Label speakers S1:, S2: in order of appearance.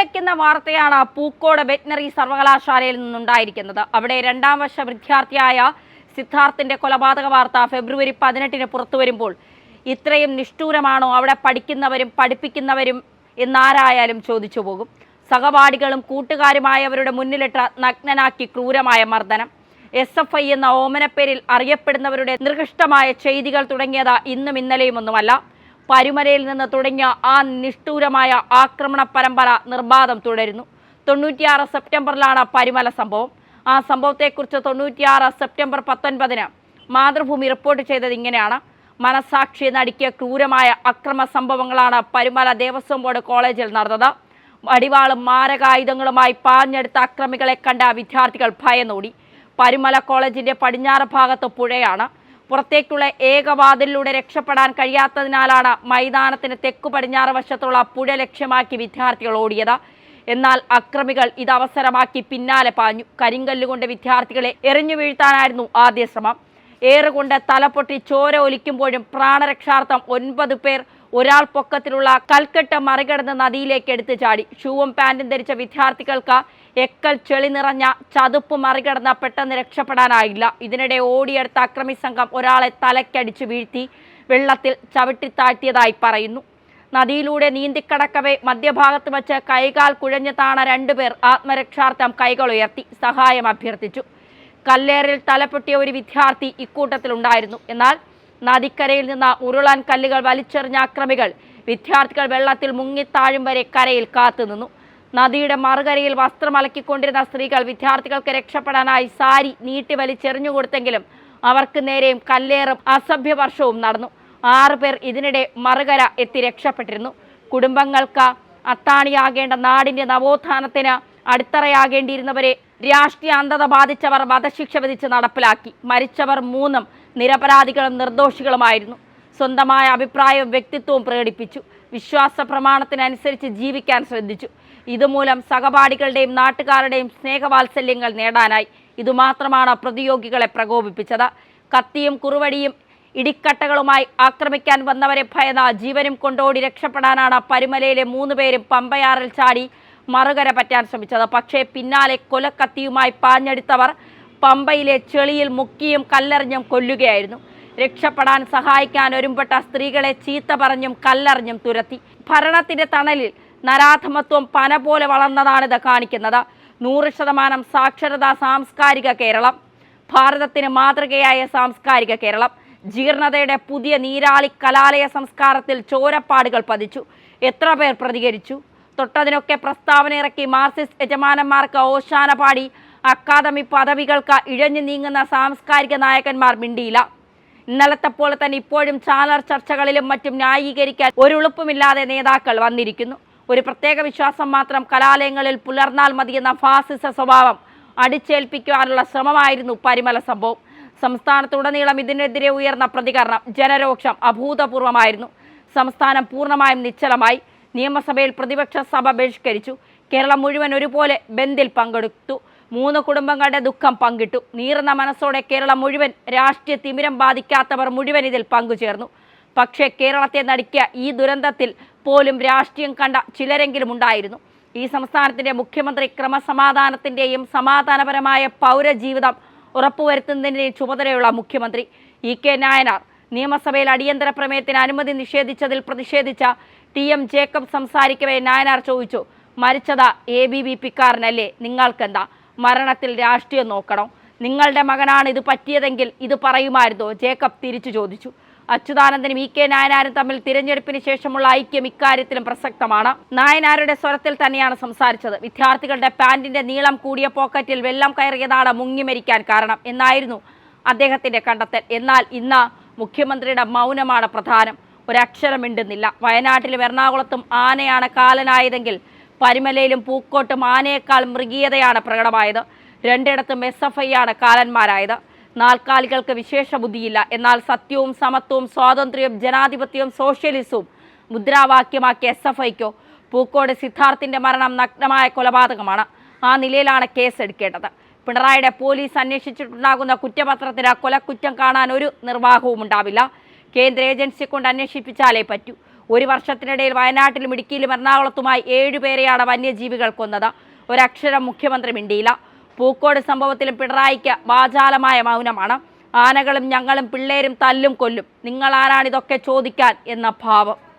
S1: ഞെട്ടിപ്പിക്കുന്ന വാർത്തയാണ് പൂക്കോട് വെറ്റിനറി സർവകലാശാലയിൽ നിന്നുണ്ടായിരിക്കുന്നത്. അവിടെ രണ്ടാം വർഷ വിദ്യാർത്ഥിയായ സിദ്ധാർത്ഥിന്റെ കൊലപാതക വാർത്ത ഫെബ്രുവരി പതിനെട്ടിന് പുറത്തു വരുമ്പോൾ ഇത്രയും നിഷ്ഠൂരമാണോ? അവിടെ പഠിക്കുന്നവരും പഠിപ്പിക്കുന്നവരും എന്നാരായാലും ചോദിച്ചു പോകും. സഹപാഠികളും കൂട്ടുകാരുമായവരുടെ മുന്നിലിട്ട് നഗ്നനാക്കി ക്രൂരമായ മർദ്ദനം. എസ് എഫ് ഐ എന്ന ഓമനപ്പേരിൽ അറിയപ്പെടുന്നവരുടെ നിർകൃഷ്ടമായ ചെയ്തികൾ തുടങ്ങിയത് ഇന്നും ഇന്നലെയും ഒന്നുമല്ല പരുമലയിൽ നിന്ന് തുടങ്ങിയ ആ നിഷ്ഠൂരമായ ആക്രമണ പരമ്പര നിർബാധം തുടരുന്നു. തൊണ്ണൂറ്റിയാറ് സെപ്റ്റംബറിലാണ് പരുമല സംഭവം. ആ സംഭവത്തെക്കുറിച്ച് തൊണ്ണൂറ്റിയാറ് സെപ്റ്റംബർ പത്തൊൻപതിന് മാതൃഭൂമി റിപ്പോർട്ട് ചെയ്തത് ഇങ്ങനെയാണ്. മനസാക്ഷി നടുക്കിയ ക്രൂരമായ അക്രമ സംഭവങ്ങളാണ് പരുമല ദേവസ്വം ബോർഡ് കോളേജിൽ നടന്നത്. വടിവാളും മാരകായുധങ്ങളുമായി പാഞ്ഞെടുത്ത അക്രമികളെ കണ്ട വിദ്യാർത്ഥികൾ ഭയന്നോടി. പരുമല കോളേജിന്റെ പടിഞ്ഞാറ് ഭാഗത്ത് പുഴയാണ്. പുറത്തേക്കുള്ള ഏകവാതിലിലൂടെ രക്ഷപ്പെടാൻ കഴിയാത്തതിനാലാണ് മൈതാനത്തിന് തെക്കു പടിഞ്ഞാറ് വശത്തുള്ള പുഴ ലക്ഷ്യമാക്കി വിദ്യാർത്ഥികൾ ഓടിയത്. എന്നാൽ അക്രമികൾ ഇത് അവസരമാക്കി പിന്നാലെ പാഞ്ഞു. കരിങ്കല്ലുകൊണ്ട് വിദ്യാർത്ഥികളെ എറിഞ്ഞു വീഴ്ത്താനായിരുന്നു ആദ്യ ശ്രമം. ഏറുകൊണ്ട് തലപൊട്ടി ചോര ഒലിക്കുമ്പോഴും പ്രാണരക്ഷാർത്ഥം ഒൻപത് പേർ ഒരാൾ പൊക്കത്തിലുള്ള കൽക്കെട്ട് മറികടന്ന് നദിയിലേക്ക് എടുത്തു ചാടി. ഷൂവും പാന്റും ധരിച്ച വിദ്യാർത്ഥികൾക്ക് എക്കൽ ചെളി നിറഞ്ഞ ചതുപ്പ് മറികടന്ന് പെട്ടെന്ന് രക്ഷപ്പെടാനായില്ല. ഇതിനിടെ ഓടിയെടുത്ത അക്രമി സംഘം ഒരാളെ തലക്കടിച്ച് വീഴ്ത്തി വെള്ളത്തിൽ ചവിട്ടിത്താഴ്ത്തിയതായി പറയുന്നു. നദിയിലൂടെ നീന്തിക്കടക്കവേ മധ്യഭാഗത്ത് വച്ച് കൈകാൽ കുഴഞ്ഞു താണ രണ്ടുപേർ ആത്മരക്ഷാർത്ഥം കൈകൾ ഉയർത്തി സഹായം അഭ്യർത്ഥിച്ചു. കല്ലേറിൽ തലപ്പൊട്ടിയ ഒരു വിദ്യാർത്ഥി ഇക്കൂട്ടത്തിലുണ്ടായിരുന്നു. എന്നാൽ നദിക്കരയിൽ നിന്ന് ഉരുളാൻ കല്ലുകൾ വലിച്ചെറിഞ്ഞ അക്രമികൾ. വിദ്യാർത്ഥികൾ വെള്ളത്തിൽ മുങ്ങിത്താഴും വരെ കരയിൽ കാത്തുനിന്നു നദിയുടെ മറുകരയിൽ വസ്ത്രം അലക്കിക്കൊണ്ടിരുന്ന സ്ത്രീകൾ വിദ്യാർത്ഥികൾക്ക് രക്ഷപ്പെടാനായി സാരി നീട്ടി വലിച്ചെറിഞ്ഞു കൊടുത്തെങ്കിലും അവർക്ക് നേരെയും കല്ലേറും അസഭ്യവർഷവും നടന്നു. ആറുപേർ ഇതിനിടെ മറുകര എത്തി രക്ഷപ്പെട്ടിരുന്നു. കുടുംബങ്ങൾക്ക് അത്താണിയാകേണ്ട നാടിന്റെ നവോത്ഥാനത്തിന് അടിത്തറയാകേണ്ടിയിരുന്നവരെ രാഷ്ട്രീയ അന്ധത ബാധിച്ചവർ വധശിക്ഷ വിധിച്ച് നടപ്പിലാക്കി. മരിച്ചവർ മൂന്നും നിരപരാധികളും നിർദോഷികളുമായിരുന്നു. സ്വന്തമായ അഭിപ്രായവും വ്യക്തിത്വവും പ്രകടിപ്പിച്ചു. വിശ്വാസ പ്രമാണത്തിനനുസരിച്ച് ജീവിക്കാൻ ശ്രദ്ധിച്ചു. ഇതുമൂലം സഹപാഠികളുടെയും നാട്ടുകാരുടെയും സ്നേഹവാത്സല്യങ്ങൾ നേടാനായി. ഇതുമാത്രമാണ് പ്രതിയോഗികളെ പ്രകോപിപ്പിച്ചത്. കത്തിയും കുറുവടിയും ഇടിക്കട്ടകളുമായി ആക്രമിക്കാൻ വന്നവരെ ഭയന ജീവനും കൊണ്ടോടി രക്ഷപ്പെടാനാണ് പരുമലയിലെ മൂന്ന് പേരും പമ്പയാറിൽ ചാടി മറുകര പറ്റാൻ ശ്രമിച്ചത്. പക്ഷേ പിന്നാലെ കൊലക്കത്തിയുമായി പാഞ്ഞെടുത്തവർ പമ്പയിലെ ചെളിയിൽ മുക്കിയും കല്ലെറിഞ്ഞും കൊല്ലുകയായിരുന്നു. രക്ഷപ്പെടാൻ സഹായിക്കാൻ ഒരുമ്പെട്ട സ്ത്രീകളെ ചീത്ത പറഞ്ഞും കല്ലെറിഞ്ഞും തുരത്തി. ഭരണത്തിന്റെ തണലിൽ നരാധമത്വം പന പോലെ വളർന്നതാണിത് കാണിക്കുന്നത്. നൂറ് ശതമാനം സാക്ഷരതാ സാംസ്കാരിക കേരളം. ഭാരതത്തിന് മാതൃകയായ സാംസ്കാരിക കേരളം. ജീർണതയുടെ പുതിയ നീരാളി കലാലയ സംസ്കാരത്തിൽ ചോരപ്പാടുകൾ പതിച്ചു. എത്ര പേർ പ്രതികരിച്ചു? തൊട്ടതിനൊക്കെ പ്രസ്താവന ഇറക്കി മാർസിസ്റ്റ് യജമാനന്മാർക്ക് ഓശാന പാടി അക്കാദമി പദവികൾക്ക് ഇഴഞ്ഞു നീങ്ങുന്ന സാംസ്കാരിക നായകന്മാർ മിണ്ടിയില്ല. ഇന്നലത്തെ പോലെ തന്നെ ഇപ്പോഴും ചാനൽ ചർച്ചകളിലും മറ്റും ന്യായീകരിക്കാൻ ഒരുളുപ്പുമില്ലാതെ നേതാക്കൾ വന്നിരിക്കുന്നു. ഒരു പ്രത്യേക വിശ്വാസം മാത്രം കലാലയങ്ങളിൽ പുലർന്നാൽ മതിയെന്ന ഫാസിസ സ്വഭാവം അടിച്ചേൽപ്പിക്കുവാനുള്ള ശ്രമമായിരുന്നു പരിമല സംഭവം. സംസ്ഥാനത്തുടനീളം ഇതിനെതിരെ ഉയർന്ന പ്രതികരണം ജനരോക്ഷം അഭൂതപൂർവമായിരുന്നു. സംസ്ഥാനം പൂർണമായും നിശ്ചലമായി. നിയമസഭയിൽ പ്രതിപക്ഷ സഭ ബഹിഷ്കരിച്ചു. കേരളം മുഴുവൻ ഒരുപോലെ ബന്ദിൽ പങ്കെടുത്തു. മൂന്ന് കുടുംബങ്ങളുടെ ദുഃഖം പങ്കിട്ടു. നീറുന്ന മനസ്സോടെ കേരളം മുഴുവൻ രാഷ്ട്രീയ തിമിരം ബാധിക്കാത്തവർ മുഴുവൻ ഇതിൽ പങ്കുചേർന്നു. പക്ഷേ കേരളത്തെ നടുക്കിയ ഈ ദുരന്തത്തിൽ പോലും രാഷ്ട്രീയം കണ്ട ചിലരെങ്കിലും ഉണ്ടായിരുന്നു. ഈ സംസ്ഥാനത്തിന്റെ മുഖ്യമന്ത്രി ക്രമസമാധാനത്തിന്റെയും സമാധാനപരമായ പൗരജീവിതം ഉറപ്പുവരുത്തുന്നതിന്റെയും ചുമതലയുള്ള മുഖ്യമന്ത്രി ഇ കെ നായനാർ. നിയമസഭയിൽ അടിയന്തര പ്രമേയത്തിന് അനുമതി നിഷേധിച്ചതിൽ പ്രതിഷേധിച്ച ടി എം ജേക്കബ് സംസാരിക്കവേ നായനാർ ചോദിച്ചു മരിച്ചത് എ ബി വി പിക്കാരനല്ലേ നിങ്ങൾക്കെന്താ? മരണത്തിൽ രാഷ്ട്രീയം നോക്കണം. നിങ്ങളുടെ മകനാണ് ഇത് പറ്റിയതെങ്കിൽ ഇത് പറയുമായിരുന്നോ? ജേക്കബ് തിരിച്ചു ചോദിച്ചു. അച്യുതാനന്ദനും ഇ കെ നായനാരും തമ്മിൽ തിരഞ്ഞെടുപ്പിന് ശേഷമുള്ള ഐക്യം ഇക്കാര്യത്തിലും പ്രസക്തമാണ്. നായനാരുടെ സ്വരത്തിൽ തന്നെയാണ് സംസാരിച്ചത്. വിദ്യാർത്ഥികളുടെ പാന്റിന്റെ നീളം കൂടിയ പോക്കറ്റിൽ വെള്ളം കയറിയതാണ് മുങ്ങിമരിക്കാൻ കാരണം എന്നായിരുന്നു അദ്ദേഹത്തിന്റെ കണ്ടെത്തൽ. എന്നാൽ ഇന്ന് മുഖ്യമന്ത്രിയുടെ മൗനമാണ് പ്രധാനം. ഒരക്ഷരം മിണ്ടുന്നില്ല വയനാട്ടിലും എറണാകുളത്തും ആനയാണ് കാലനായതെങ്കിൽ പരിമലയിലും പൂക്കോട്ടും ആനയേക്കാൾ മൃഗീയതയാണ് പ്രകടമായത്. രണ്ടിടത്തും എസ് എഫ് ഐ ആണ് കാലന്മാരായത്. നാൽക്കാലികൾക്ക് വിശേഷ ബുദ്ധിയില്ല. എന്നാൽ സത്യവും സമത്വവും സ്വാതന്ത്ര്യവും ജനാധിപത്യവും സോഷ്യലിസവും മുദ്രാവാക്യമാക്കിയ എസ് എഫ് ഐക്കോ പൂക്കോട് സിദ്ധാർത്ഥിന്റെ മരണം നഗ്നമായ കൊലപാതകമാണ് ആ നിലയിലാണ് കേസ് എടുക്കേണ്ടത് പിണറായിയുടെ പോലീസ് അന്വേഷിച്ചിട്ടുണ്ടാകുന്ന കുറ്റപത്രത്തിന് കൊലക്കുറ്റം കാണാൻ ഒരു നിർവാഹവും ഉണ്ടാവില്ല. കേന്ദ്ര ഏജൻസി കൊണ്ട് അന്വേഷിപ്പിച്ചാലേ പറ്റൂ. ഒരു വർഷത്തിനിടയിൽ വയനാട്ടിലും ഇടുക്കിയിലും എറണാകുളത്തുമായി ഏഴുപേരെയാണ് വന്യജീവികൾ കൊന്നത്. ഒരക്ഷരം മുഖ്യമന്ത്രി മിണ്ടിയില്ല. പൂക്കോട് സംഭവത്തിലും പിണറായിക്ക് വാചാലമായ മൗനമാണ്. ആനകളും ഞങ്ങളും പിള്ളേരും തല്ലും കൊല്ലും. നിങ്ങളാരാണിതൊക്കെ ചോദിക്കാൻ എന്ന ഭാവം.